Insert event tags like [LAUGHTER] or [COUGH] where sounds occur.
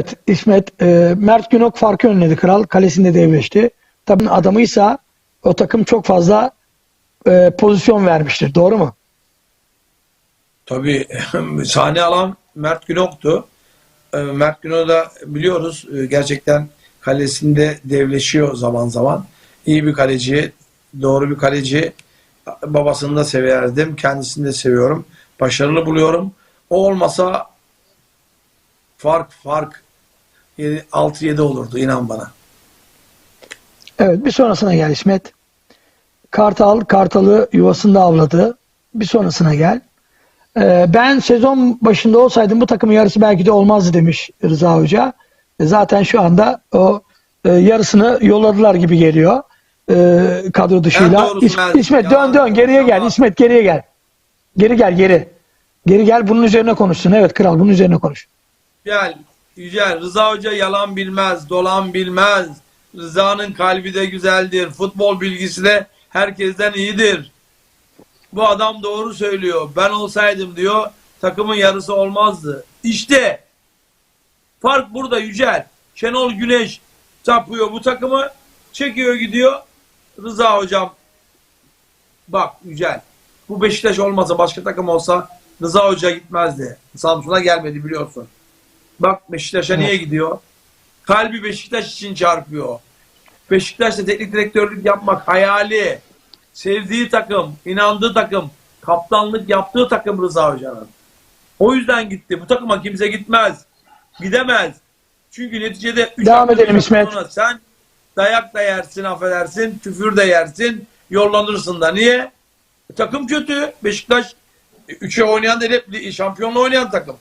Evet, İsmet, e, Mert Günok farkı önledi kral. Kalesinde devleşti. Tabii adamıysa o takım çok fazla e, pozisyon vermiştir. Doğru mu? Tabii [LAUGHS] sahne alan Mert Günok'tu. Ee, Mert Günok'u da biliyoruz e, gerçekten kalesinde devleşiyor zaman zaman. İyi bir kaleci, doğru bir kaleci. Babasını da severdim, kendisini de seviyorum. Başarılı buluyorum. O olmasa fark fark 6-7 olurdu inan bana. Evet, bir sonrasına gel İsmet. Kartal, Kartal'ı yuvasında avladı. Bir sonrasına gel. E, ben sezon başında olsaydım bu takımın yarısı belki de olmazdı demiş Rıza Hoca. E, zaten şu anda o e, yarısını yolladılar gibi geliyor. E, kadro dışıyla. İs-. İsmet dön Yalan dön geriye gel. İsmet geriye gel. Geri gel geri. Geri gel bunun üzerine konuşsun. Evet kral bunun üzerine konuş. Yücel, Yücel, Rıza Hoca yalan bilmez, dolan bilmez. Rıza'nın kalbi de güzeldir. Futbol bilgisi de herkesten iyidir. Bu adam doğru söylüyor. Ben olsaydım diyor takımın yarısı olmazdı. İşte fark burada Yücel. Şenol Güneş tapıyor bu takımı. Çekiyor gidiyor. Rıza hocam bak Yücel bu Beşiktaş olmasa başka takım olsa Rıza Hoca gitmezdi. Samsun'a gelmedi biliyorsun. Bak Beşiktaş'a niye gidiyor? Kalbi Beşiktaş için çarpıyor. Beşiktaş'ta teknik direktörlük yapmak hayali. Sevdiği takım, inandığı takım, kaptanlık yaptığı takım Rıza Hoca'nın. O yüzden gitti. Bu takıma kimse gitmez. Gidemez. Çünkü neticede Devam edelim İsmet. Sen dayak da yersin, affedersin, küfür de yersin, yollanırsın da. Niye? E, takım kötü. Beşiktaş 3'e oynayan da hep şampiyonla oynayan takım.